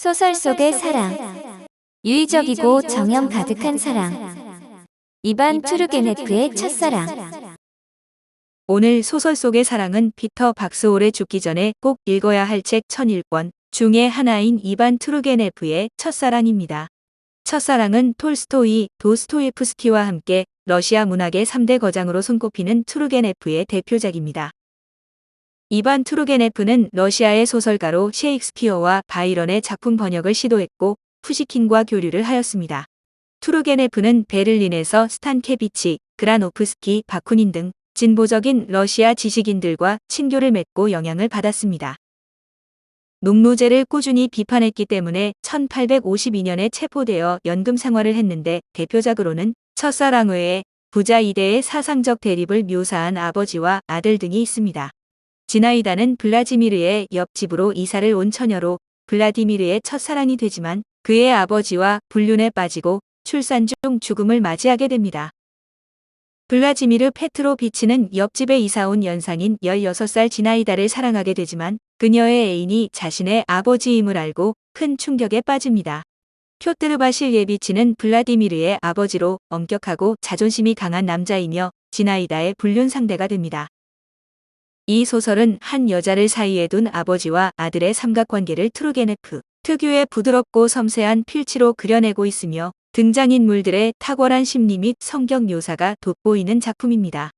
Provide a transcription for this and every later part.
소설 속의 사랑. 유의적이고 정형 가득한 사랑. 이반 투르게네프의 첫사랑. 오늘 소설 속의 사랑은 피터 박스홀의 죽기 전에 꼭 읽어야 할 책 1001권 중에 하나인 이반 투르게네프의 첫사랑입니다. 첫사랑은 톨스토이, 도스토예프스키와 함께 러시아 문학의 3대 거장으로 손꼽히는 투르게네프의 대표작입니다. 이반 투르게네프는 러시아의 소설가로 셰익스피어와 바이런의 작품 번역을 시도했고 푸시킨과 교류를 하였습니다. 투르게네프는 베를린에서 스탄케비치, 그라노프스키, 바쿠닌 등 진보적인 러시아 지식인들과 친교를 맺고 영향을 받았습니다. 농노제를 꾸준히 비판했기 때문에 1852년에 체포되어 연금 생활을 했는데 대표작으로는 첫사랑 외에 부자 이대의 사상적 대립을 묘사한 아버지와 아들 등이 있습니다. 지나이다는 블라지미르의 옆집으로 이사를 온 처녀로 블라디미르의 첫사랑이 되지만 그의 아버지와 불륜에 빠지고 출산 중 죽음을 맞이하게 됩니다. 블라지미르 페트로비치는 옆집에 이사온 연상인 16살 지나이다를 사랑하게 되지만 그녀의 애인이 자신의 아버지임을 알고 큰 충격에 빠집니다. 표트르 바실 예비치는 블라디미르의 아버지로 엄격하고 자존심이 강한 남자이며 지나이다의 불륜 상대가 됩니다. 이 소설은 한 여자를 사이에 둔 아버지와 아들의 삼각관계를 트루게네프 특유의 부드럽고 섬세한 필치로 그려내고 있으며 등장인물들의 탁월한 심리 및 성격 묘사가 돋보이는 작품입니다.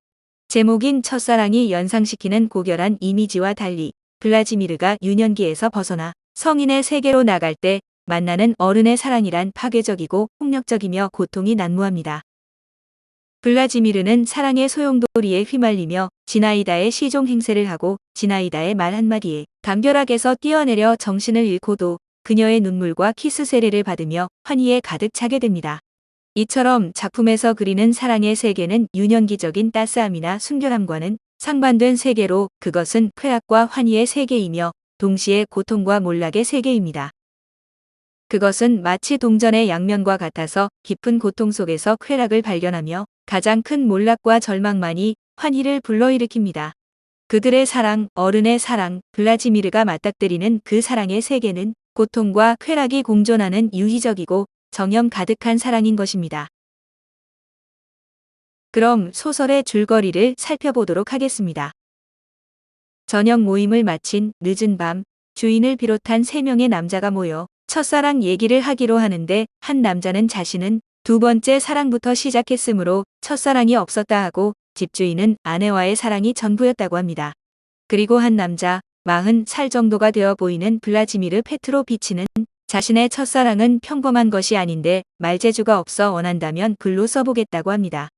제목인 첫사랑이 연상시키는 고결한 이미지와 달리 블라지미르가 유년기에서 벗어나 성인의 세계로 나갈 때 만나는 어른의 사랑이란 파괴적이고 폭력적이며 고통이 난무합니다. 블라지미르는 사랑의 소용돌이에 휘말리며 지나이다의 시종 행세를 하고 지나이다의 말 한마디에 감별악에서 뛰어내려 정신을 잃고도 그녀의 눈물과 키스 세례를 받으며 환희에 가득 차게 됩니다. 이처럼 작품에서 그리는 사랑의 세계는 유년기적인 따스함이나 순결함과는 상반된 세계로 그것은 쾌락과 환희의 세계이며 동시에 고통과 몰락의 세계입니다. 그것은 마치 동전의 양면과 같아서 깊은 고통 속에서 쾌락을 발견하며 가장 큰 몰락과 절망만이 환희를 불러일으킵니다. 그들의 사랑, 어른의 사랑, 블라지미르가 맞닥뜨리는 그 사랑의 세계는 고통과 쾌락이 공존하는 유희적이고 정염 가득한 사랑인 것입니다. 그럼 소설의 줄거리를 살펴보도록 하겠습니다. 저녁 모임을 마친 늦은 밤, 주인을 비롯한 3명의 남자가 모여 첫사랑 얘기를 하기로 하는데 한 남자는 자신은 두 번째 사랑부터 시작했으므로 첫사랑이 없었다 하고 집주인은 아내와의 사랑이 전부였다고 합니다. 그리고 한 남자, 40살 정도가 되어 보이는 블라지미르 페트로비치는 자신의 첫사랑은 평범한 것이 아닌데 말재주가 없어 원한다면 글로 써보겠다고 합니다.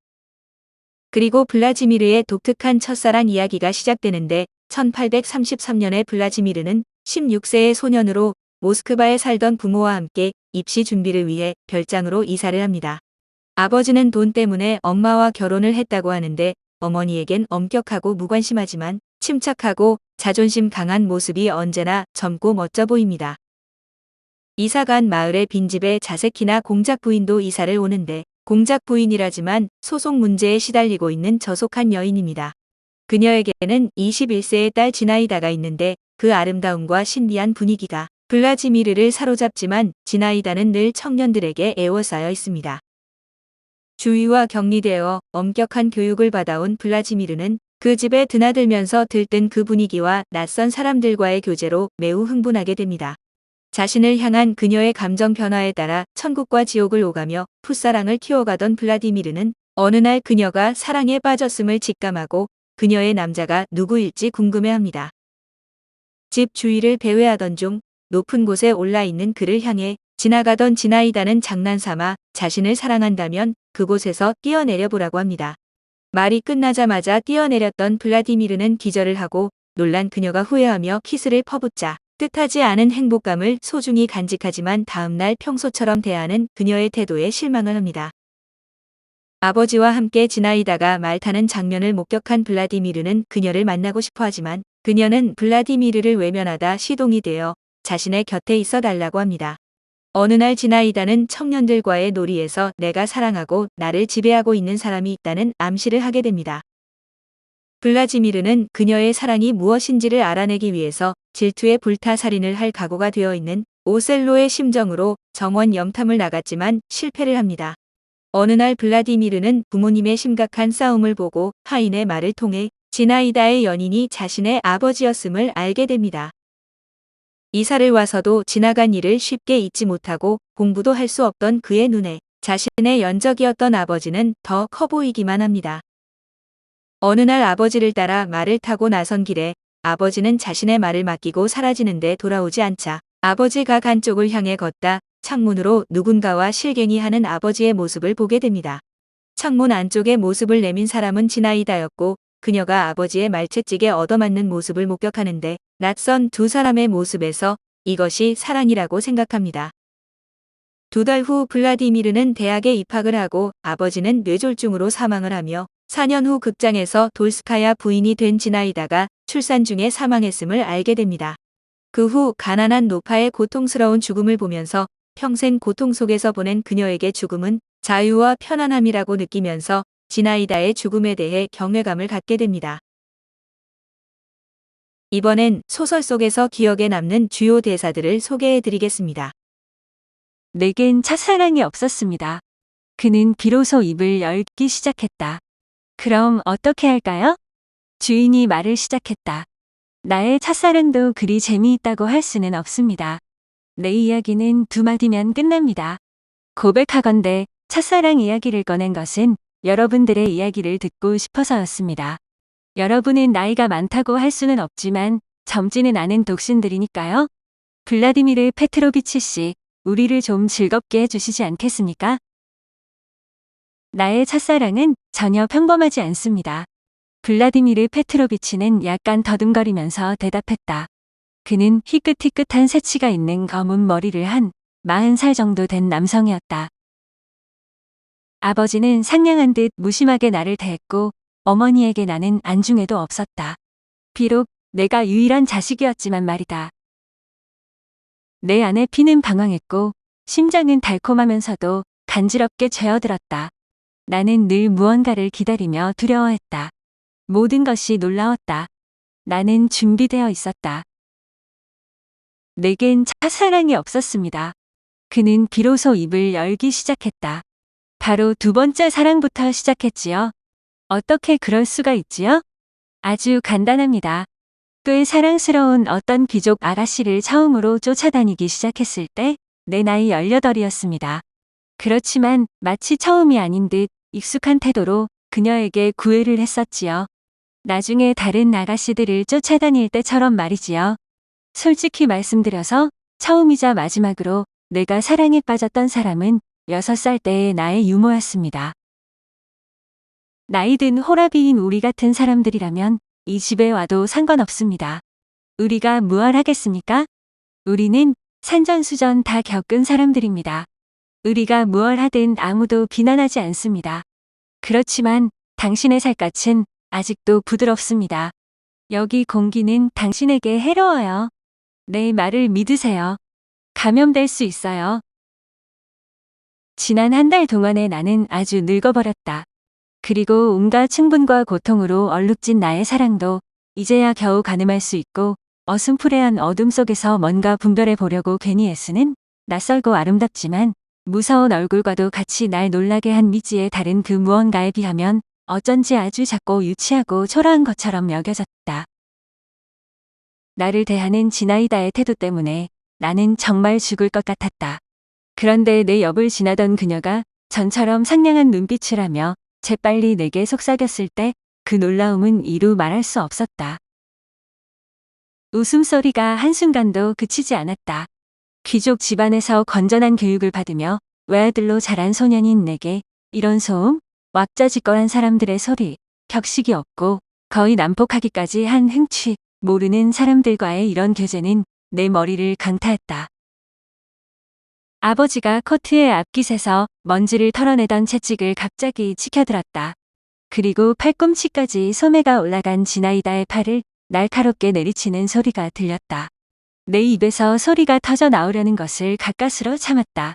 그리고 블라지미르의 독특한 첫사랑 이야기가 시작되는데 1833년에 블라지미르는 16세의 소년으로 모스크바에 살던 부모와 함께 입시 준비를 위해 별장으로 이사를 합니다. 아버지는 돈 때문에 엄마와 결혼을 했다고 하는데 어머니에겐 엄격하고 무관심하지만 침착하고 자존심 강한 모습이 언제나 젊고 멋져 보입니다. 이사 간 마을의 빈집에 자색키나 공작 부인도 이사를 오는데 공작 부인이라지만 소송 문제에 시달리고 있는 저속한 여인입니다. 그녀에게는 21세의 딸 지나이다가 있는데 그 아름다움과 신비한 분위기가 블라지미르를 사로잡지만 지나이다는 늘 청년들에게 애워싸여 있습니다. 주위와 격리되어 엄격한 교육을 받아온 블라지미르는 그 집에 드나들면서 들뜬 그 분위기와 낯선 사람들과의 교제로 매우 흥분하게 됩니다. 자신을 향한 그녀의 감정 변화에 따라 천국과 지옥을 오가며 풋사랑을 키워가던 블라디미르는 어느 날 그녀가 사랑에 빠졌음을 직감하고 그녀의 남자가 누구일지 궁금해합니다. 집 주위를 배회하던 중 높은 곳에 올라 있는 그를 향해 지나가던 지나이다는 장난삼아 자신을 사랑한다면 그곳에서 뛰어내려 보라고 합니다. 말이 끝나자마자 뛰어내렸던 블라디미르는 기절을 하고 놀란 그녀가 후회하며 키스를 퍼붓자 뜻하지 않은 행복감을 소중히 간직하지만 다음날 평소처럼 대하는 그녀의 태도에 실망을 합니다. 아버지와 함께 지나이다가 말 타는 장면을 목격한 블라디미르는 그녀를 만나고 싶어 하지만 그녀는 블라디미르를 외면하다 시동이 되어 자신의 곁에 있어 달라고 합니다. 어느 날 지나이다는 청년들과의 놀이에서 내가 사랑하고 나를 지배하고 있는 사람이 있다는 암시를 하게 됩니다. 블라지미르는 그녀의 사랑이 무엇인지를 알아내기 위해서 질투에 불타 살인을 할 각오가 되어 있는 오셀로의 심정으로 정원 염탐을 나갔지만 실패를 합니다. 어느 날 블라디미르는 부모님의 심각한 싸움을 보고 하인의 말을 통해 지나이다의 연인이 자신의 아버지였음을 알게 됩니다. 이사를 와서도 지나간 일을 쉽게 잊지 못하고 공부도 할 수 없던 그의 눈에 자신의 연적이었던 아버지는 더 커 보이기만 합니다. 어느 날 아버지를 따라 말을 타고 나선 길에 아버지는 자신의 말을 맡기고 사라지는데 돌아오지 않자 아버지가 간 쪽을 향해 걷다 창문으로 누군가와 실갱이 하는 아버지의 모습을 보게 됩니다. 창문 안쪽에 모습을 내민 사람은 지나이다였고 그녀가 아버지의 말채찍에 얻어맞는 모습을 목격하는데 낯선 두 사람의 모습에서 이것이 사랑이라고 생각합니다. 두 달 후 블라디미르는 대학에 입학을 하고 아버지는 뇌졸중으로 사망을 하며 4년 후 극장에서 돌스카야 부인이 된 지나이다가 출산 중에 사망했음을 알게 됩니다. 그 후 가난한 노파의 고통스러운 죽음을 보면서 평생 고통 속에서 보낸 그녀에게 죽음은 자유와 편안함이라고 느끼면서 지나이다의 죽음에 대해 경외감을 갖게 됩니다. 이번엔 소설 속에서 기억에 남는 주요 대사들을 소개해 드리겠습니다. 내겐 첫사랑이 없었습니다. 그는 비로소 입을 열기 시작했다. 그럼 어떻게 할까요? 주인이 말을 시작했다. 나의 첫사랑도 그리 재미있다고 할 수는 없습니다. 내 이야기는 두 마디면 끝납니다. 고백하건대 첫사랑 이야기를 꺼낸 것은 여러분들의 이야기를 듣고 싶어서였습니다. 여러분은 나이가 많다고 할 수는 없지만 젊지는 않은 독신들이니까요. 블라디미르 페트로비치 씨, 우리를 좀 즐겁게 해주시지 않겠습니까? 나의 첫사랑은 전혀 평범하지 않습니다. 블라디미르 페트로비치는 약간 더듬거리면서 대답했다. 그는 희끗희끗한 새치가 있는 검은 머리를 한 40살 정도 된 남성이었다. 아버지는 상냥한 듯 무심하게 나를 대했고 어머니에게 나는 안중에도 없었다. 비록 내가 유일한 자식이었지만 말이다. 내 안에 피는 방황했고 심장은 달콤하면서도 간지럽게 죄어들었다. 나는 늘 무언가를 기다리며 두려워했다. 모든 것이 놀라웠다. 나는 준비되어 있었다. 내겐 첫사랑이 없었습니다. 그는 비로소 입을 열기 시작했다. 바로 두 번째 사랑부터 시작했지요. 어떻게 그럴 수가 있지요? 아주 간단합니다. 꽤 사랑스러운 어떤 귀족 아가씨를 처음으로 쫓아다니기 시작했을 때 내 나이 18이었습니다. 그렇지만 마치 처음이 아닌 듯 익숙한 태도로 그녀에게 구애를 했었지요. 나중에 다른 아가씨들을 쫓아다닐 때처럼 말이지요. 솔직히 말씀드려서 처음이자 마지막으로 내가 사랑에 빠졌던 사람은 6살 때의 나의 유모였습니다. 나이든 호라비인 우리 같은 사람들이라면 이 집에 와도 상관없습니다. 우리가 무얼 하겠습니까? 우리는 산전수전 다 겪은 사람들입니다. 우리가 무얼 하든 아무도 비난하지 않습니다. 그렇지만 당신의 살갗은 아직도 부드럽습니다. 여기 공기는 당신에게 해로워요. 내 말을 믿으세요. 감염될 수 있어요. 지난 한 달 동안에 나는 아주 늙어버렸다. 그리고 온갖 충분과 고통으로 얼룩진 나의 사랑도 이제야 겨우 가늠할 수 있고 어슴푸레한 어둠 속에서 뭔가 분별해 보려고 괜히 애쓰는 낯설고 아름답지만 무서운 얼굴과도 같이 날 놀라게 한 미지의 다른 그 무언가에 비하면 어쩐지 아주 작고 유치하고 초라한 것처럼 여겨졌다. 나를 대하는 지나이다의 태도 때문에 나는 정말 죽을 것 같았다. 그런데 내 옆을 지나던 그녀가 전처럼 상냥한 눈빛을 하며 재빨리 내게 속삭였을 때 그 놀라움은 이루 말할 수 없었다. 웃음소리가 한순간도 그치지 않았다. 귀족 집안에서 건전한 교육을 받으며 외아들로 자란 소년인 내게 이런 소음, 왁자지껄한 사람들의 소리, 격식이 없고 거의 난폭하기까지 한 흥취, 모르는 사람들과의 이런 교제는 내 머리를 강타했다. 아버지가 코트의 앞깃에서 먼지를 털어내던 채찍을 갑자기 치켜들었다. 그리고 팔꿈치까지 소매가 올라간 지나이다의 팔을 날카롭게 내리치는 소리가 들렸다. 내 입에서 소리가 터져 나오려는 것을 가까스로 참았다.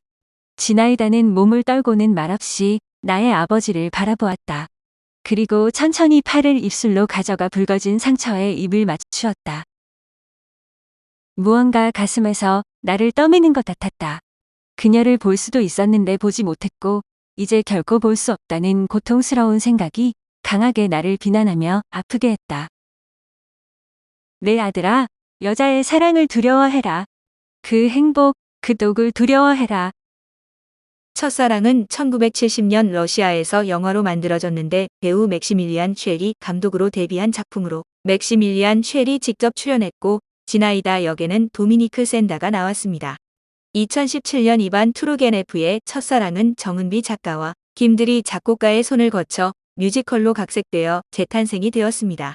지나이다는 몸을 떨고는 말없이 나의 아버지를 바라보았다. 그리고 천천히 팔을 입술로 가져가 붉어진 상처에 입을 맞추었다. 무언가 가슴에서 나를 떠미는 것 같았다. 그녀를 볼 수도 있었는데 보지 못했고 이제 결코 볼 수 없다는 고통스러운 생각이 강하게 나를 비난하며 아프게 했다. 내 아들아, 여자의 사랑을 두려워해라. 그 행복, 그 독을 두려워해라. 첫사랑은 1970년 러시아에서 영화로 만들어졌는데 배우 맥시밀리안 쉘이 감독으로 데뷔한 작품으로 맥시밀리안 쉘이 직접 출연했고 지나이다 역에는 도미니크 샌다가 나왔습니다. 2017년 이반 투르게네프의 첫사랑은 정은비 작가와 김들이 작곡가의 손을 거쳐 뮤지컬로 각색되어 재탄생이 되었습니다.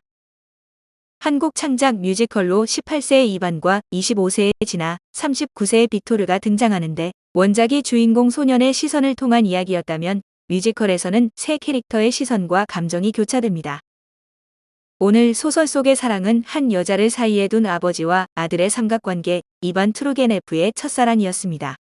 한국 창작 뮤지컬로 18세의 이반과 25세의 진아, 39세의 빅토르가 등장하는데 원작이 주인공 소년의 시선을 통한 이야기였다면 뮤지컬에서는 새 캐릭터의 시선과 감정이 교차됩니다. 오늘 소설 속의 사랑은 한 여자를 사이에 둔 아버지와 아들의 삼각관계 이반 트루게네프의 첫사랑이었습니다.